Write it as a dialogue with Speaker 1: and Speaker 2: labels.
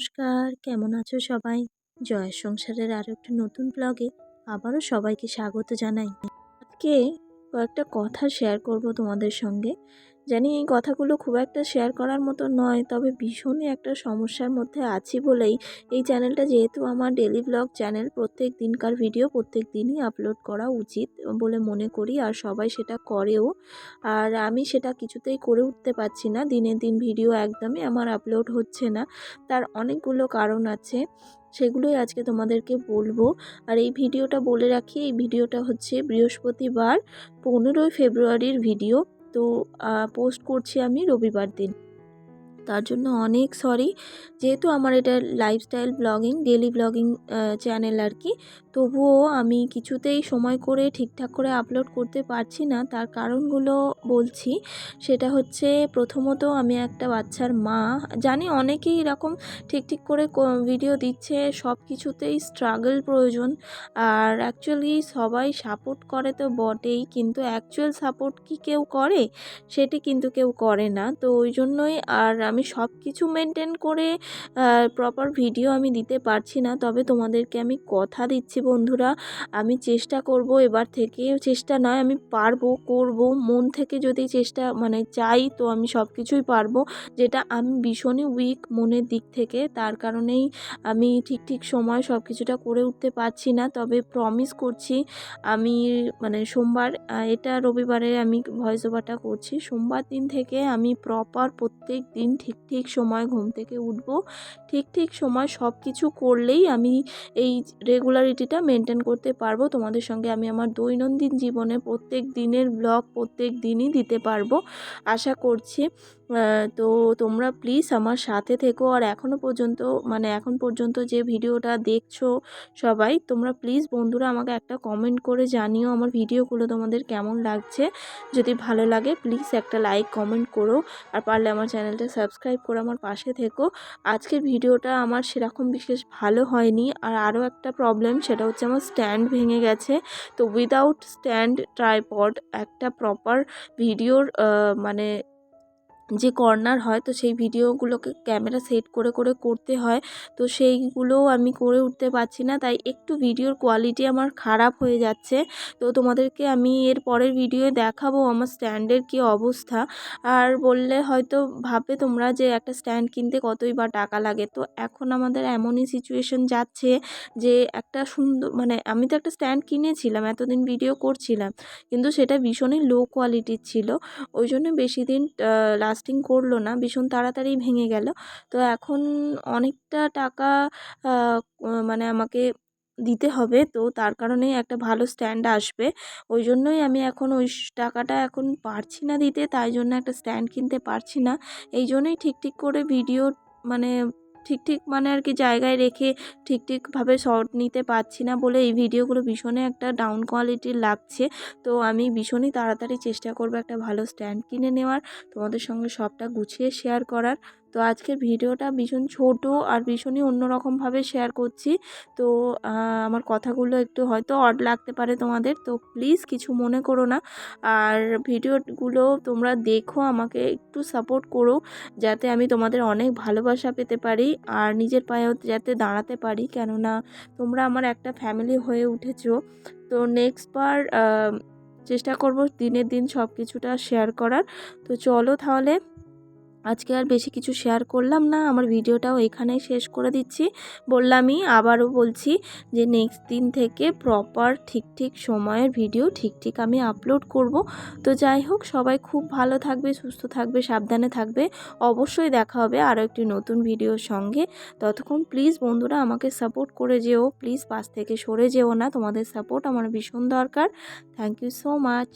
Speaker 1: নমস্কার, কেমন আছো সবাই? জয়ের সংসারের আরও একটা নতুন ব্লগে আবারও সবাইকে স্বাগত জানাই। আজকে কয়েকটা কথা শেয়ার করব তোমাদের সঙ্গে। জানি এই কথাগুলো খুব একটা শেয়ার করার মতো নয়, তবে ভীষণই একটা সমস্যার মধ্যে আছি বলেই এই চ্যানেলটা যেহেতু আমার ডেলি ব্লগ চ্যানেল প্রত্যেক দিনকার ভিডিও প্রত্যেক দিনই আপলোড করা উচিত বলে মনে করি আর সবাই সেটা করেও। আর আমি সেটা কিছুতেই করে উঠতে পারছি না দিনের দিন ভিডিও একদমই আমার আপলোড হচ্ছে না। তার অনেকগুলো কারণ আছে, সেগুলোই আজকে তোমাদেরকে বলব। আর এই ভিডিওটা বলে রাখি, এই ভিডিওটা হচ্ছে বৃহস্পতিবার, পনেরোই ফেব্রুয়ারির ভিডিও তো পোস্ট করছি আমি রবিবার দিন। তার জন্য অনেক সরি। যেহেতু আমার এটা lifestyle blogging daily blogging channel আর কি, তবুও আমি কিছুতেই সময় করে, ঠিকঠাক করে আপলোড করতে পারছি না। তার কারণগুলো বলছি। সেটা হচ্ছে প্রথমত আমি একটা বাচ্চার মা। জানি অনেকেই এরকম ঠিক ঠিক করে ভিডিও দিচ্ছে সব কিছুতেই স্ট্রাগল প্রয়োজন। আর অ্যাকচুয়ালি সবাই সাপোর্ট করে তো বটেই, কিন্তু অ্যাকচুয়াল সাপোর্ট কি কেউ করে? সেটি কিন্তু কেউ করে না। তো ওই জন্যই আর আমি সব কিছু মেনটেন করে প্রপার ভিডিও আমি দিতে পারছি না। তবে তোমাদেরকে আমি কথা দিচ্ছি বন্ধুরা। আমি চেষ্টা করব এবার থেকে, চেষ্টা নয়, আমি পারব, করব। মন থেকে যদি চেষ্টা মানে চাই, তো আমি সব কিছুই পারব। যেটা আমি ভীষণই উইক মনের দিক থেকে, তার কারণেই আমি ঠিক ঠিক সময় সব কিছুটা করে উঠতে পারছি না। তবে প্রমিস করছি, আমি মানে সোমবার এটা রবিবারে আমি ভয়েস ওভারটা করছি। সোমবার দিন থেকে আমি প্রপার প্রত্যেক দিন ঠিক ঠিক সময় ঘুম থেকে উঠব। ঠিক ঠিক সময় সব কিছু করলেই আমি এই রেগুলারিটিটা মেনটেন করতে পারব। তোমাদের সঙ্গে আমি আমার দৈনন্দিন জীবনে প্রত্যেক দিনের ব্লগ প্রত্যেক দিনই দিতে পারব। আশা করছি তো তোমরা প্লিজ আমার সাথে থেকো। আর এখনও পর্যন্ত মানে এখন পর্যন্ত যে ভিডিওটা দেখছ সবাই, তোমরা প্লিজ বন্ধুরা আমাকে একটা কমেন্ট করে জানিও আমার ভিডিওগুলো তোমাদের কেমন লাগছে। যদি ভালো লাগে প্লিজ একটা লাইক কমেন্ট করো। আর পারলে আমার চ্যানেলটা সাবস্ক্রাইব করে আমার পাশে থেকো। আজকের ভিডিওটা আমার সেরকম বিশেষ ভালো হয়নি। আর আরও একটা প্রবলেম সেটা হচ্ছে আমার স্ট্যান্ড ভেঙে গেছে। তো উইদাউট স্ট্যান্ড ট্রাইপড একটা প্রপার ভিডিওর মানে যে কর্নার হয় তো সেই ভিডিওগুলোকে ক্যামেরা সেট করে করে করতে হয়। তো সেইগুলোও আমি করে উঠতে পারছি না। তাই একটু ভিডিওর কোয়ালিটি আমার খারাপ হয়ে যাচ্ছে। তো তোমাদেরকে আমি এর পরের ভিডিও দেখাবো আমার স্ট্যান্ডের কী অবস্থা। আর বললে হয়তো ভাবে তোমরা যে একটা স্ট্যান্ড কিনতে কতই বা টাকা লাগে। তো এখন আমাদের এমনই সিচুয়েশন যাচ্ছে যে একটা সুন্দর মানে আমি তো একটা স্ট্যান্ড কিনেছিলাম, এতদিন ভিডিও করছিলাম। কিন্তু সেটা ভীষণই লো কোয়ালিটির ছিল। ওই জন্য বেশি দিন লাস্ট লাস্টিং করল না, ভীষণ তাড়াতাড়ি ভেঙে গেল। তো এখন অনেকটা টাকা মানে আমাকে দিতে হবে, তো তার কারণেই একটা ভালো স্ট্যান্ড আসবে। ওই জন্যই আমি এখন ওই টাকাটা এখন পারছি না দিতে, তাই জন্য একটা স্ট্যান্ড কিনতে পারছি না। এই জন্যই ঠিক ঠিক করে ভিডিও মানে ঠিক ঠিক মানে আর কি জায়গায় রেখে ঠিক ঠিকভাবে শর্ট নিতে পারছি না বলে এই ভিডিওগুলো ভীষণই একটা ডাউন কোয়ালিটির লাগছে। তো আমি ভীষণই তাড়াতাড়ি চেষ্টা করব একটা ভালো স্ট্যান্ড কিনে নেওয়ার। তোমাদের সঙ্গে সবটা গুছিয়ে শেয়ার করার। তো আজকের ভিডিওটা ভীষণ ছোট আর ভীষণই অন্যরকমভাবে শেয়ার করছি। তো আমার কথাগুলো একটু হয়তো অড লাগতে পারে তোমাদের, তো প্লিজ কিছু মনে করো না। আর ভিডিওগুলো তোমরা দেখো, আমাকে একটু সাপোর্ট করো, যাতে আমি তোমাদের অনেক ভালোবাসা পেতে পারি আর নিজের পায়েও যাতে দাঁড়াতে পারি। কেননা, তোমরা আমার একটা ফ্যামিলি হয়ে উঠেছো। তো নেক্সট বার চেষ্টা করব দিনের দিন সব কিছুটা শেয়ার করার। তো চলো তাহলে আজকে আর বেশি কিছু শেয়ার করলাম না, আমার ভিডিওটাও এখানেই শেষ করে দিচ্ছি। বললামই, আবারও বলছি যে নেক্সট দিন থেকে প্রপার ঠিক ঠিক সময়ের ভিডিও ঠিক ঠিক আমি আপলোড করব। তো যাই হোক, সবাই খুব ভালো থাকবে, সুস্থ থাকবে, সাবধানে থাকবে। অবশ্যই দেখা হবে আরও একটি নতুন ভিডিওর সঙ্গে। ততক্ষণ প্লিজ বন্ধুরা আমাকে সাপোর্ট করে যেও প্লিজ পাশ থেকে সরে যেও না, তোমাদের সাপোর্ট আমার ভীষণ দরকার। Thank you so much